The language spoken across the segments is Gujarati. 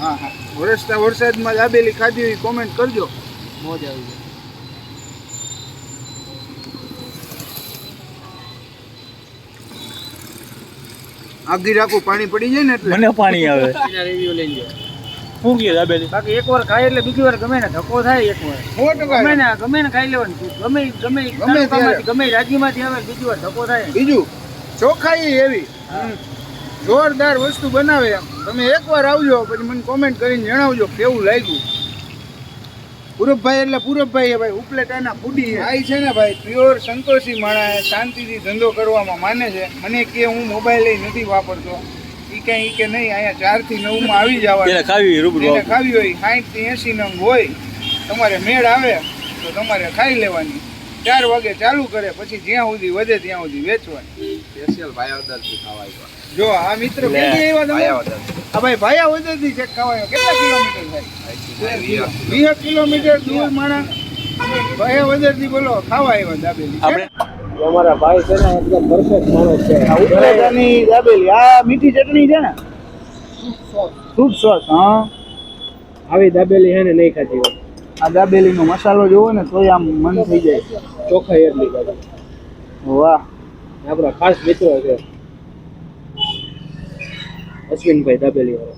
હા હા. વરસતા વરસાદમાં દાબેલી ખાધી હોય કોમેન્ટ કરજો. મોજ આવી જાય. આગી રાખું પાણી પડી જાય ને એટલે? મને પાણી આવે. એના રિવ્યુ લઈ લો શું કે દાબેલી? બાકી એકવાર ખાય એટલે બીજી વાર ગમે ને ધક્કો થાય એકવાર સો ટકા. ગમે ને ગમે ને ખાઈ લેવાનું. ગમે ગમે ગમે ગમે રાજ્યમાંથી આવે બીજી વાર ધક્કો થાય. બીજું ચોખાઈ એવી. જોરદાર વસ્તુ બનાવે એમ. તમે એકવાર આવજો પછી મને કોમેન્ટ કરીને જણાવજો કેવું લાગ્યું. પૂરબભાઈ એટલે પૂરબભાઈ ભાઈ ઉપલેટાના ફૂડી ભાઈ છે ને ભાઈ પ્યોર સંતોષી માણસ શાંતિથી ધંધો કરવામાં માને છે. મને કે હું મોબાઈલ લઈ નથી વાપરતો. ઈ કઈ ઈ કે નહીં અહીંયા ચારથી નવમાં આવી જવા ખાવી રૂબરૂ ખાવી હોય સાઠથી એસી નંગ હોય. તમારે મેળ આવે તો તમારે ખાઈ લેવાની. ચાર વાગે ચાલુ કરે પછી જ્યાં સુધી વધે ત્યાં સુધી વેચવાની. સ્પેશિયલ ભાયાવદરથી ખાવા આવ્યા જો આ મિત્ર ક્યાંથી આવ્યા ભાયાવદર આ ભાઈ ભાયા થી ચેક ખાવા કેટલા કિલોમીટર થાય? વીસ કિલોમીટર દૂર માણા ભાયા થી બોલો ખાવા આવ્યા દાબેલી. આપણે અમારા ભાઈ છે ને એકદમ પરફેક્ટ માણસ છે. આ ઉપલેટાની દાબેલી આ મીઠી ચટણી છે ને? ફ્રૂટ સોસ હા. આવી દાબેલી હે ને નહીં ખાતી હોય. આ દાબેલીનો મસાલો જોવો ને તોય આમ મન થઈ જાય. ચોખાઈ એટલી ખાતી વાહ. આપણા ખાસ મિત્રો છે. અશ્વિનભાઈ દાબેલી વાળો.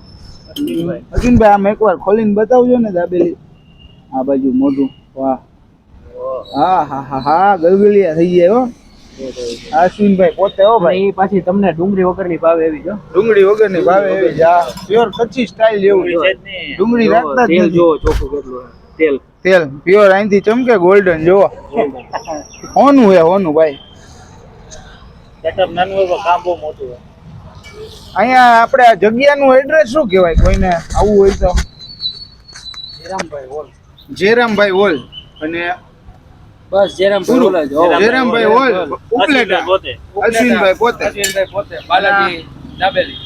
અશ્વિનભાઈ. આમ એકવાર ખોલીને બતાવજો ને દાબેલી. આ બાજુ મોઢું. વાહ. હા હા હા હા ગલગલિયા થઈ જાય હો. અશ્વિનભાઈ પોતે હો ભાઈ. પાછી તમને ડુંગળી વગરની ભાવે એવી જો ડુંગળી વગરની ભાવે એવી જા. પ્યોર કચ્છી સ્ટાઇલ જેવું ડુંગળી રાખતા તેલ જો ચોખ્ખું કેટલું તેલ. તેલ પ્યોર અહીંથી ચમકે ગોલ્ડન જોવો. હોનું હે હોનું ભાઈ. અહીંયા આપણે આ જગ્યાનું એડ્રેસ શું કહેવાય કોઈને? આવું હોય તો. જેરામભાઈ હોલ. અને બસ જેરામભાઈ પૂરું. હોલ જ હો. જેરામભાઈ હોલ. ઉપલેટા. પોતે. અશ્વિનભાઈ પોતે. અશ્વિનભાઈ પોતે. બાલાજી દાબેલી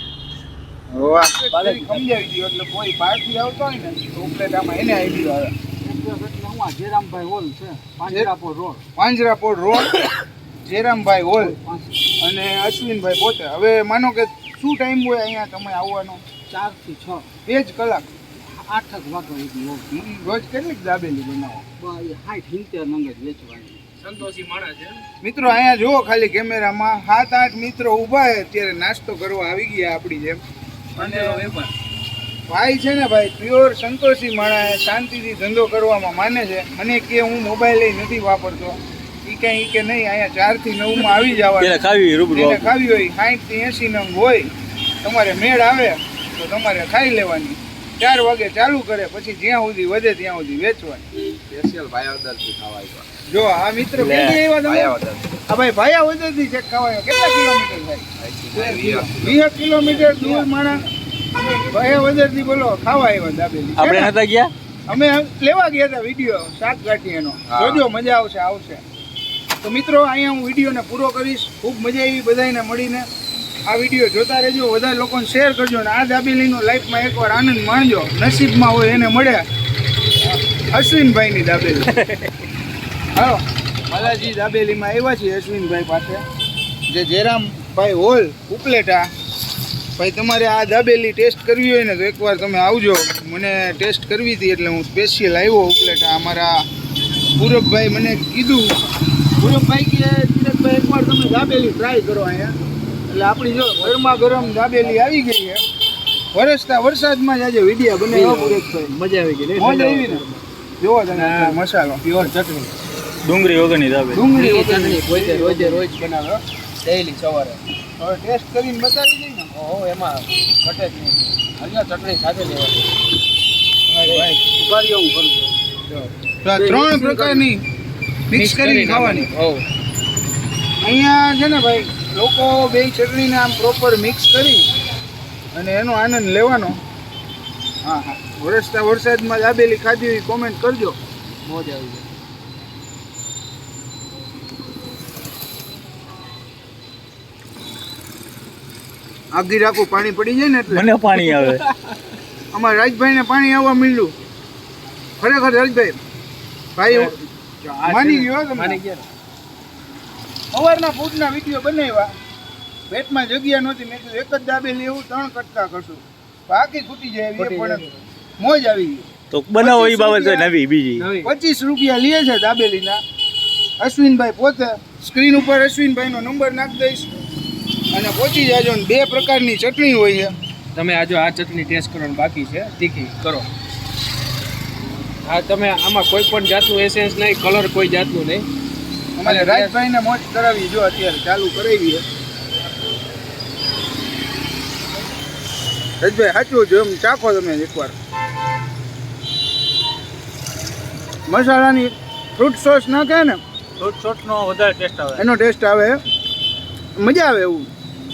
વાહ. સમજાવી દીધું એટલે કોઈ બહારથી આવતો હોય ને ઉપલેટામાં એને આઈડિયો આવે જેરામભાઈ હોલ છે Panjrapol road. Panjrapol road Jerambhai hall અને અશ્વિનભાઈ પોતે. હવે માનો કે શું ટાઈમ હોય અહીંયા તમે આવવાનો? ચારથી છ. બે જ કલાક. આઠ જ વાગ્યા સુધી રોજ કેટલીક દાબેલી બનાવો? સાઠ સિત્તેર નંગ જ વેચવાની. સંતોષી માણસ છે. મિત્રો અહીંયા જુઓ ખાલી કેમેરામાં. સાત આઠ મિત્રો ઊભા છે. અત્યારે નાસ્તો કરવા આવી ગયા આપણી જેમ. અને વેપાર. ભાઈ છે ને ભાઈ પ્યોર સંતોષી માણસ શાંતિથી ધંધો કરવામાં માને છે. મને કે હું મોબાઈલ લઈ નથી વાપરતો. ઈ કઈ કે નહીં અહીંયા ચારથી નવમાં આવી જવા ખાવી રૂબરૂ ખાવી હોય સાઠથી એસી નંગ હોય. તમારે મેળ આવે તો તમારે ખાઈ લેવાની. ચાર વાગે ચાલુ કરે પછી જ્યાં સુધી વધે ત્યાં સુધી વેચવાની. સ્પેશિયલ ભાયાવદરથી ખાવાય જો આ મિત્ર ક્યાંથી એવા તમે? આ ભાઈ ભાયા વધેથી ચેક ખાવાય? કેટલા કિલોમીટર થાય? વીસ કિલોમીટર. દૂર માણા વધેથી બોલો ખાવા આવ્યા દાબેલી. આપણે નતા ગયા? અમે લેવા ગયા હતા વીડિયો શાક હા. જોજો મજા આવશે આવશે. તો મિત્રો અહીંયા હું વિડીયોને પૂરો કરીશ. ખૂબ મજા આવી બધાને મળીને. આ વીડિયો જોતા રહેજો વધારે લોકોને શેર કરજો અને આ દાબેલીનો લાઈફમાં એકવાર આનંદ માણજો. નસીબમાં હોય એને મળે. અશ્વિનભાઈની દાબેલી. હાલો. બાલાજી દાબેલીમાં આવ્યા છીએ અશ્વિનભાઈ પાસે. જે જયરામભાઈ હોલ ઉપલેટા ભાઈ તમારે આ દાબેલી ટેસ્ટ કરવી હોય ને તો એકવાર તમે આવજો. મને ટેસ્ટ કરવી હતી એટલે હું સ્પેશિયલ આવ્યો ઉપલેટા. અમારા પૂરબભાઈ મને કીધું. પૂરબભાઈ કે ધીરજભાઈ એકવાર તમે દાબેલી ટ્રાય કરો અહીંયા. એટલે આપણી જો ગરમા ગરમ દાબેલી આવી ગઈ છે. વરસતા વરસાદમાં જ આજે વિડિયા બનાવ્યો પૂરબભાઈ. મજા આવી ગઈ મજા આવી ને જોવો તમે મસાલો. પ્યોર ચટણી. ડુંગળી વગરની દાબે ડુંગળી વગરની. રોજે રોજ બનાવે હો. ડેઈલી સવારે. હવે ટેસ્ટ કરીને બતાવી ઓહો એમાં ઘટે જ નહીં. હરિયો ચટણી સાથે લેવાની. ત્રણ પ્રકારની મિક્સ કરીને ખાવાની. હોવ. અહીંયા છે ને ભાઈ લોકો બે ચટણીને આમ પ્રોપર મિક્સ કરી અને એનો આનંદ લેવાનો. હા હા. વરસતા વરસાદમાં દાબેલી ખાધી હોય કોમેન્ટ કરજો. મોજ આવી જાય. આગી રાખું પાણી પડી જાય ને એટલે. મને પાણી આવે. અમારા રાજભાઈને પાણી આવવા મળ્યું ખરેખર રાજભાઈ ભાઈ માની ગયો માની ગયા? સવારના ફૂડના વીડિયો બનાવ્યા. પેટમાં જગ્યા નહોતી મેં કીધું એક જ દાબેલી એવું ત્રણ કટકા કરશું. બાકી ખૂટી જાય એવી પણ મોજ આવી ગઈ. તો બનાવો એ બાબત નવી બીજી. પચીસ રૂપિયા લે છે દાબેલીના. અશ્વિનભાઈ પોતે સ્ક્રીન ઉપર અશ્વિનભાઈનો નંબર નાખી દઈશ. અને પહોંચી જાજો ને બે પ્રકારની ચટણી હોય છે. તમે આજો આ ચટણી ટેસ્ટ કરવાનું બાકી છે તીખી કરો. હા તમે આમાં કોઈ પણ જાતનું એસેન્સ નહીં કલર કોઈ જાતનું નહીં. અમારે રાજભાઈને મોજ કરાવી જો અત્યારે ચાલુ કરાવી છે. રાજભાઈ સાચું જો એમ ચાખો તમે એકવાર. મસાલાની ફ્રૂટ સોસ નાખે ને ફ્રૂટ સોસનો વધારે ટેસ્ટ આવે. એનો ટેસ્ટ આવે. મજા આવે એવું.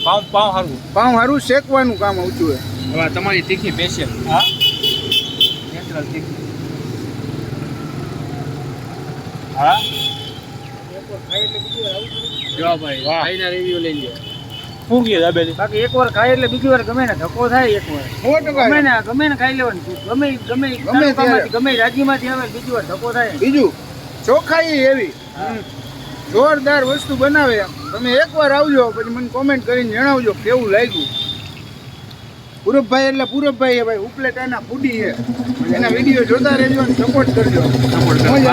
પાઉં પાઉં હારું. પાઉં હારું શેકવાનું કામ આવતું હોય. હવે તમારી તીખી સ્પેશિયલ હા? નેચરલ તીખી. હા? જો ભાઈ વાહ. ખાઈને રિવ્યુ લઈ લ્યો. કહે દાબેલી. બાકી એકવાર ખાય એટલે બીજી વાર ગમે ને ધક્કો થાય એકવાર વાર. ટકા. ગમે ને ગમે ને ખાઈ લેવાનું. ગમે ગમે ગમે ગમે રાજ્યમાંથી આવે બીજી વાર ધક્કો થાય. બીજું ચોખાઈ એવી. જોરદાર વસ્તુ બનાવે. તમે એકવાર આવજો પછી મને કોમેન્ટ કરીને જણાવજો કેવું લાગ્યું. પૂરબભાઈ એટલે પૂરબભાઈ એ ભાઈ ઉપલેટાના ફૂડી છે. એના વીડિયો જોતા રહેજો અને સપોર્ટ કરજો. સપોર્ટ કરજો.